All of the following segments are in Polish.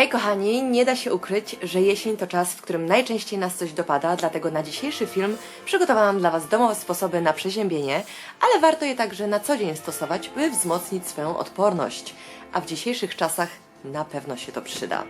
Hej kochani, nie da się ukryć, że jesień to czas, w którym najczęściej nas coś dopada, dlatego na dzisiejszy film przygotowałam dla Was domowe sposoby na przeziębienie, ale warto je także na co dzień stosować, by wzmocnić swoją odporność. A w dzisiejszych czasach na pewno się to przyda.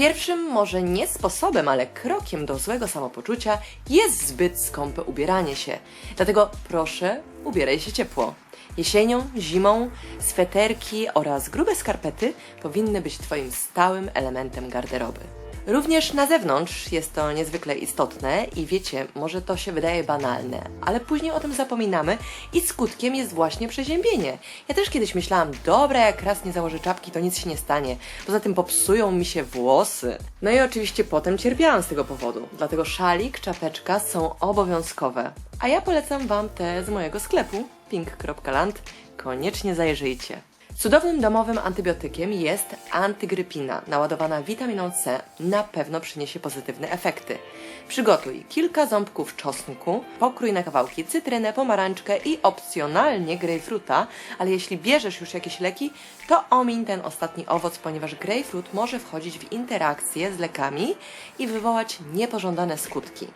Pierwszym, może nie sposobem, ale krokiem do złego samopoczucia jest zbyt skąpe ubieranie się. Dlatego proszę, ubieraj się ciepło. Jesienią, zimą, sweterki oraz grube skarpety powinny być Twoim stałym elementem garderoby. Również na zewnątrz jest to niezwykle istotne i wiecie, może to się wydaje banalne, ale później o tym zapominamy i skutkiem jest właśnie przeziębienie. Ja też kiedyś myślałam, dobra, jak raz nie założę czapki, to nic się nie stanie. Poza tym popsują mi się włosy. No i oczywiście potem cierpiałam z tego powodu. Dlatego szalik, czapeczka są obowiązkowe. A ja polecam Wam te z mojego sklepu pink.land. Koniecznie zajrzyjcie. Cudownym domowym antybiotykiem jest antygrypina, naładowana witaminą C, na pewno przyniesie pozytywne efekty. Przygotuj kilka ząbków czosnku, pokrój na kawałki cytrynę, pomarańczkę i opcjonalnie grejpfruta, ale jeśli bierzesz już jakieś leki, to omiń ten ostatni owoc, ponieważ grejpfrut może wchodzić w interakcję z lekami i wywołać niepożądane skutki.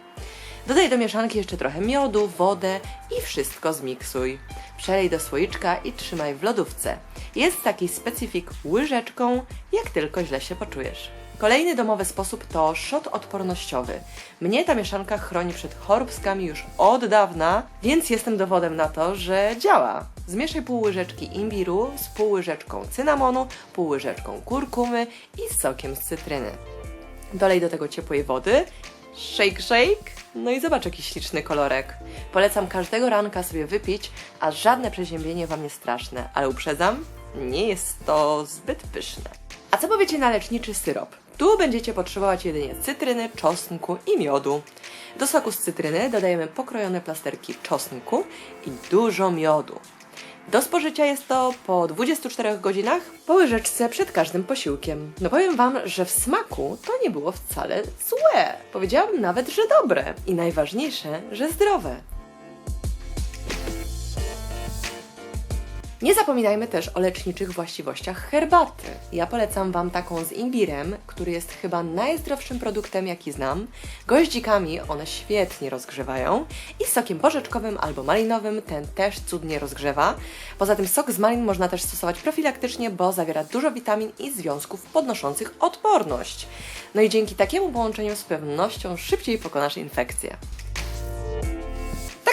Dodaj do mieszanki jeszcze trochę miodu, wodę i wszystko zmiksuj. Przelej do słoiczka i trzymaj w lodówce. Jest taki specyfik łyżeczką, jak tylko źle się poczujesz. Kolejny domowy sposób to szot odpornościowy. Mnie ta mieszanka chroni przed choróbskami już od dawna, więc jestem dowodem na to, że działa. Zmieszaj pół łyżeczki imbiru z pół łyżeczką cynamonu, pół łyżeczką kurkumy i sokiem z cytryny. Dolej do tego ciepłej wody, shake shake, no i zobacz jaki śliczny kolorek. Polecam każdego ranka sobie wypić, a żadne przeziębienie Wam nie straszne, ale uprzedzam, nie jest to zbyt pyszne. A co powiecie na leczniczy syrop? Tu będziecie potrzebować jedynie cytryny, czosnku i miodu. Do soku z cytryny dodajemy pokrojone plasterki czosnku i dużo miodu. Do spożycia jest to po 24 godzinach po łyżeczce przed każdym posiłkiem. No powiem Wam, że w smaku to nie było wcale złe. Powiedziałabym nawet, że dobre. I najważniejsze, że zdrowe. Nie zapominajmy też o leczniczych właściwościach herbaty. Ja polecam Wam taką z imbirem, który jest chyba najzdrowszym produktem, jaki znam. Goździkami one świetnie rozgrzewają i sokiem porzeczkowym albo malinowym ten też cudnie rozgrzewa. Poza tym sok z malin można też stosować profilaktycznie, bo zawiera dużo witamin i związków podnoszących odporność. No i dzięki takiemu połączeniu z pewnością szybciej pokonasz infekcję.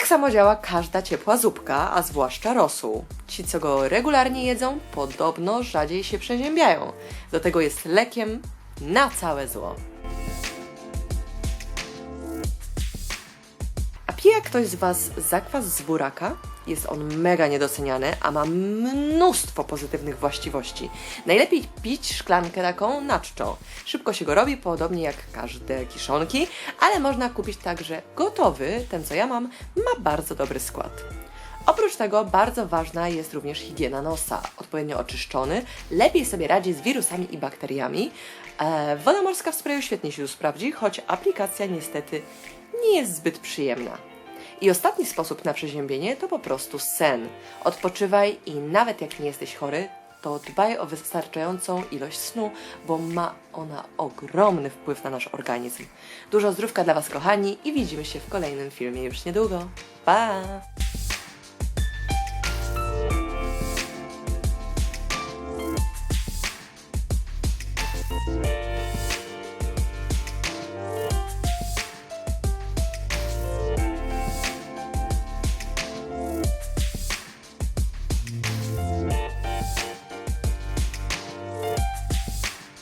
Tak samo działa każda ciepła zupka, a zwłaszcza rosół. Ci, co go regularnie jedzą, podobno rzadziej się przeziębiają. Do tego jest lekiem na całe zło. Pije ktoś z Was zakwas z buraka? Jest on mega niedoceniany, a ma mnóstwo pozytywnych właściwości. Najlepiej pić szklankę taką na czczo. Szybko się go robi, podobnie jak każde kiszonki, ale można kupić także gotowy, ten co ja mam, ma bardzo dobry skład. Oprócz tego bardzo ważna jest również higiena nosa. Odpowiednio oczyszczony, lepiej sobie radzi z wirusami i bakteriami. E, woda morska w sprayu świetnie się tu sprawdzi, choć aplikacja niestety nie jest zbyt przyjemna. I ostatni sposób na przeziębienie to po prostu sen. Odpoczywaj i nawet jak nie jesteś chory, to dbaj o wystarczającą ilość snu, bo ma ona ogromny wpływ na nasz organizm. Dużo zdrówka dla Was, kochani, i widzimy się w kolejnym filmie już niedługo. Pa!